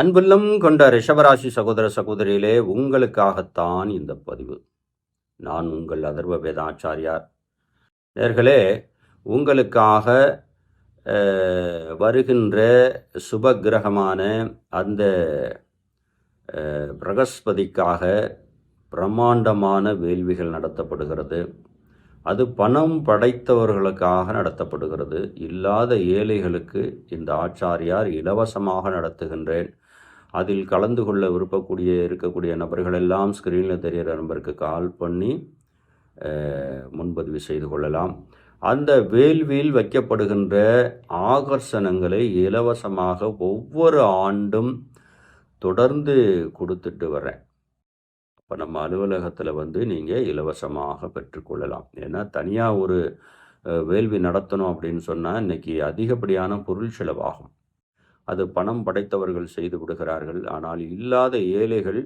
அன்புள்ளம் கொண்ட ரிஷபராசி சகோதர சகோதரிகளே உங்களுக்காகத்தான் இந்த பதிவு. நான் உங்கள் அதர்வ வேதாச்சாரியார். நேர்களே உங்களுக்காக வருகின்ற சுப கிரகமான அந்த பிரகஸ்பதிக்காக பிரம்மாண்டமான வேள்விகள் நடத்தப்படுகிறது. அது பணம் படைத்தவர்களுக்காக நடத்தப்படுகிறது. இல்லாத ஏழைகளுக்கு இந்த ஆச்சாரியார் இலவசமாக நடத்துகின்றேன். அதில் கலந்து கொள்ள விருப்பக்கூடிய இருக்கக்கூடிய நபர்கள் எல்லாம் ஸ்க்ரீனில் தெரிகிற நம்பருக்கு கால் பண்ணி முன்பதிவு செய்து கொள்ளலாம். அந்த வேள்வியில் வைக்கப்படுகின்ற ஆகர்ஷணங்களை இலவசமாக ஒவ்வொரு ஆண்டும் தொடர்ந்து கொடுத்துட்டு வரேன். இப்போ நம்ம அலுவலகத்தில் வந்து நீங்கள் இலவசமாக பெற்றுக்கொள்ளலாம் ஏன்னா தனியாக ஒரு வேள்வி நடத்தணும் அப்படின்னு சொன்னால் இன்னைக்கு அதிகப்படியான பொருள் செலவாகும். அது பணம் படைத்தவர்கள் செய்து விடுகிறார்கள். ஆனால் இல்லாத ஏழைகள்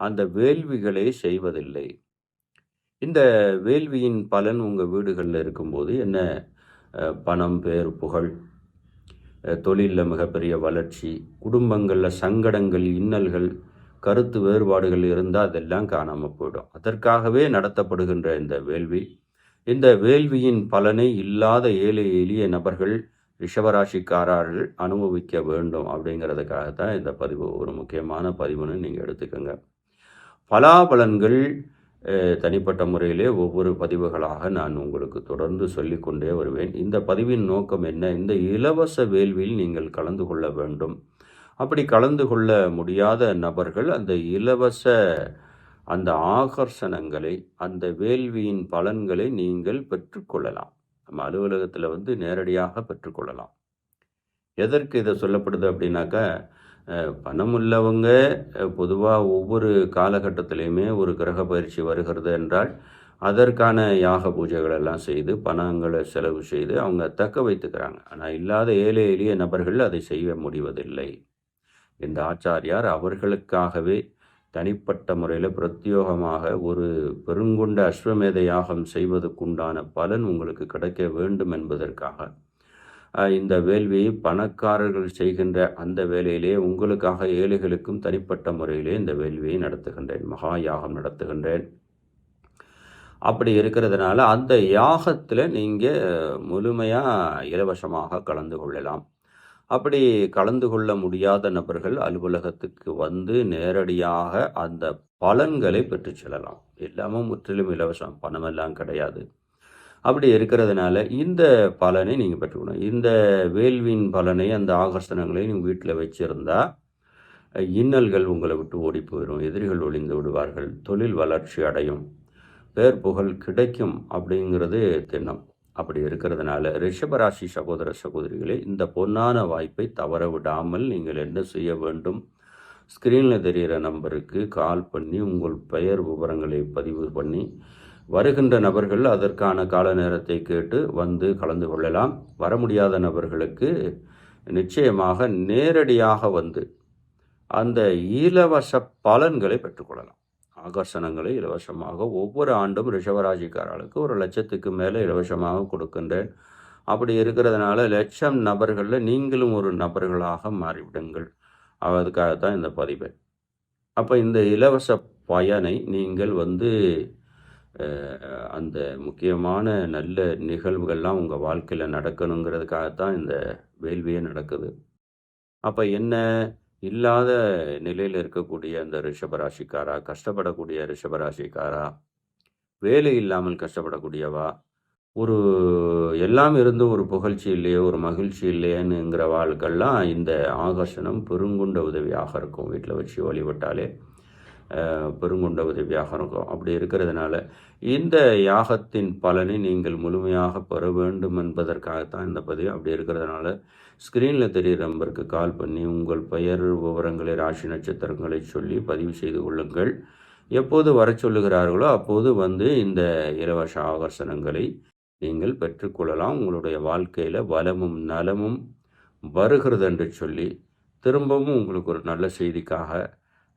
அந்த வேள்விகளை செய்வதில்லை. இந்த வேள்வியின் பலன் உங்கள் வீடுகளில் இருக்கும்போது என்ன? பணம் பேர் புகழ் தொழிலில் மிகப்பெரிய வளர்ச்சி குடும்பங்களில் சங்கடங்கள் இன்னல்கள் கருத்து வேறுபாடுகள் இருந்தால் அதெல்லாம் காணாமல் போயிடும். அதற்காகவே நடத்தப்படுகின்ற இந்த வேள்வி. இந்த வேள்வியின் பலனை இல்லாத ஏழை எளிய நபர்கள் ரிஷபராசிக்காரர்கள் அனுபவிக்க வேண்டும் அப்படிங்கிறதுக்காக தான் இந்த பதிவு. ஒரு முக்கியமான பதிவுன்னு நீங்கள் எடுத்துக்கோங்க. பலாபலன்கள் தனிப்பட்ட முறையிலே ஒவ்வொரு பதிவுகளாக நான் உங்களுக்கு தொடர்ந்து சொல்லிக்கொண்டே வருவேன். இந்த பதிவின் நோக்கம் என்ன? இந்த இலவச வேள்வியில் நீங்கள் கலந்து கொள்ள வேண்டும். அப்படி கலந்து கொள்ள முடியாத நபர்கள் அந்த இலவச அந்த ஆகர்ஷணங்களை அந்த வேள்வியின் பலன்களை நீங்கள் பெற்றுக்கொள்ளலாம். நம்ம அலுவலகத்தில் வந்து நேரடியாக பெற்றுக்கொள்ளலாம். எதற்கு இதை சொல்லப்படுது அப்படின்னாக்கா பணம் உள்ளவங்க பொதுவாக ஒவ்வொரு காலகட்டத்திலையுமே ஒரு கிரக பயிற்சி வருகிறது என்றால் அதற்கான யாக பூஜைகள் எல்லாம் செய்து பணங்களை செலவு செய்து அவங்க தக்க வைத்துக்கிறாங்க. ஆனால் இல்லாத ஏழை எளிய நபர்கள் அதை செய்ய முடிவதில்லை. இந்த ஆச்சாரியார் அவர்களுக்காகவே தனிப்பட்ட முறையில் பிரத்யோகமாக ஒரு பெருங்கொண்ட அஸ்வமேத யாகம் செய்வதற்குண்டான பலன் உங்களுக்கு கிடைக்க வேண்டும் என்பதற்காக. இந்த வேள்வியை பணக்காரர்கள் செய்கின்ற அந்த வேலையிலே உங்களுக்காக ஏழைகளுக்கும் தனிப்பட்ட முறையிலே இந்த வேள்வியை நடத்துகின்றேன் மகா யாகம் நடத்துகின்றேன். அப்படி இருக்கிறதுனால அந்த யாகத்தில் நீங்கள் முழுமையாக இலவசமாக கலந்து கொள்ளலாம். அப்படி கலந்து கொள்ள முடியாத நபர்கள் அலுவலகத்துக்கு வந்து நேரடியாக அந்த பலன்களை பெற்றுச் செல்லலாம். எல்லாமே முற்றிலும் இலவசம் பணமெல்லாம் கிடையாது. அப்படி இருக்கிறதுனால இந்த பலனை நீங்கள் பெற்றுக்கணும். இந்த வேள்வியின் பலனை அந்த ஆகர்ஷணங்களை நீங்கள் வீட்டில் வச்சிருந்தா இன்னல்கள் உங்களை விட்டு ஓடி போயிடும் எதிரிகள் ஒளிந்து விடுவார்கள். தொழில் வளர்ச்சி அடையும். பேர் புகழ் கிடைக்கும் அப்படிங்கிறது திண்ணம். அப்படி இருக்கிறதுனால ரிஷபராசி சகோதர சகோதரிகளே இந்த பொன்னான வாய்ப்பை தவற விடாமல் நீங்கள் என்ன செய்ய வேண்டும்? ஸ்க்ரீனில் தெரிகிற நம்பருக்கு கால் பண்ணி உங்கள் பெயர் விவரங்களை பதிவு பண்ணி வருகின்ற நபர்கள் அதற்கான கால நேரத்தை கேட்டு வந்து கலந்து கொள்ளலாம். வர முடியாத நபர்களுக்கு நிச்சயமாக நேரடியாக வந்து அந்த இலவச பலன்களை பெற்றுக்கொள்ளலாம் ஆகர்ஷணங்களை இலவசமாக ஒவ்வொரு ஆண்டும் ரிஷவராசிக்காரர்களுக்கு ஒரு லட்சத்துக்கு மேலே இலவசமாக கொடுக்கின்றேன். அப்படி இருக்கிறதுனால லட்சம் நபர்களில் நீங்களும் ஒரு நபர்களாக மாறிவிடுங்கள். அதுக்காகத்தான் இந்த பதிவு. அப்போ இந்த இலவச பயனை நீங்கள் வந்து அந்த முக்கியமான நல்ல நிகழ்வுகள்லாம் உங்கள் வாழ்க்கையில் நடக்கணுங்கிறதுக்காகத்தான் இந்த வேள்வியே நடக்குது. அப்போ என்ன இல்லாத நிலையில் இருக்கக்கூடிய அந்த ரிஷபராசிக்காரா கஷ்டப்படக்கூடிய ரிஷபராசிக்காரா வேலை இல்லாமல் கஷ்டப்படக்கூடியவா ஒரு எல்லாம் இருந்து ஒரு புகழ்ச்சி இல்லையோ ஒரு மகிழ்ச்சி இல்லையேனுங்கிற வாழ்க்கெல்லாம் இந்த ஆகர்ஷணம் பெருங்குண்ட உதவியாக இருக்கும். வீட்டில் வச்சு வழிபட்டாலே பெருங்கொண்ட உதவியாக இருக்கும் அப்படி இருக்கிறதுனால இந்த யாகத்தின் பலனை நீங்கள் முழுமையாக பெற வேண்டும் என்பதற்காகத்தான் இந்த பதிவு. அப்படி இருக்கிறதுனால ஸ்க்ரீனில் தெரிகிற நம்பருக்கு கால் பண்ணி உங்கள் பெயர் விவரங்களை ராசி நட்சத்திரங்களை சொல்லி பதிவு செய்து கொள்ளுங்கள். எப்போது வர சொல்லுகிறார்களோ அப்போது வந்து இந்த இலவச ஆகர்ஷணங்களை நீங்கள் பெற்றுக்கொள்ளலாம் உங்களுடைய வாழ்க்கையில் வளமும் நலமும் வருகிறது என்று சொல்லி திரும்பவும் உங்களுக்கு ஒரு நல்ல செய்திக்காக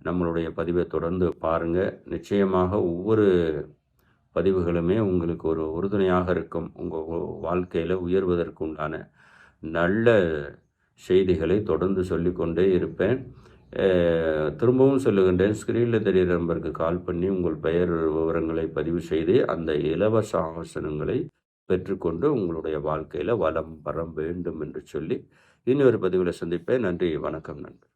நம்மளுடைய பதிவை தொடர்ந்து பாருங்கள் நிச்சயமாக ஒவ்வொரு பதிவுகளுமே உங்களுக்கு ஒரு உறுதுணையாக இருக்கும். உங்கள் வாழ்க்கையில் உயர்வதற்கு உண்டான நல்ல செய்திகளை தொடர்ந்து சொல்லிக்கொண்டே இருப்பேன். திரும்பவும் சொல்லுகின்றேன். ஸ்க்ரீனில் தெரிகிற நம்பருக்கு கால் பண்ணி உங்கள் பெயர் விவரங்களை பதிவு செய்து அந்த இலவச ஆசனங்களை பெற்றுக்கொண்டு உங்களுடைய வாழ்க்கையில் வளம் வரம் வேண்டும் என்று சொல்லி இனி ஒரு பதிவில் சந்திப்பேன். நன்றி வணக்கம் நண்பர்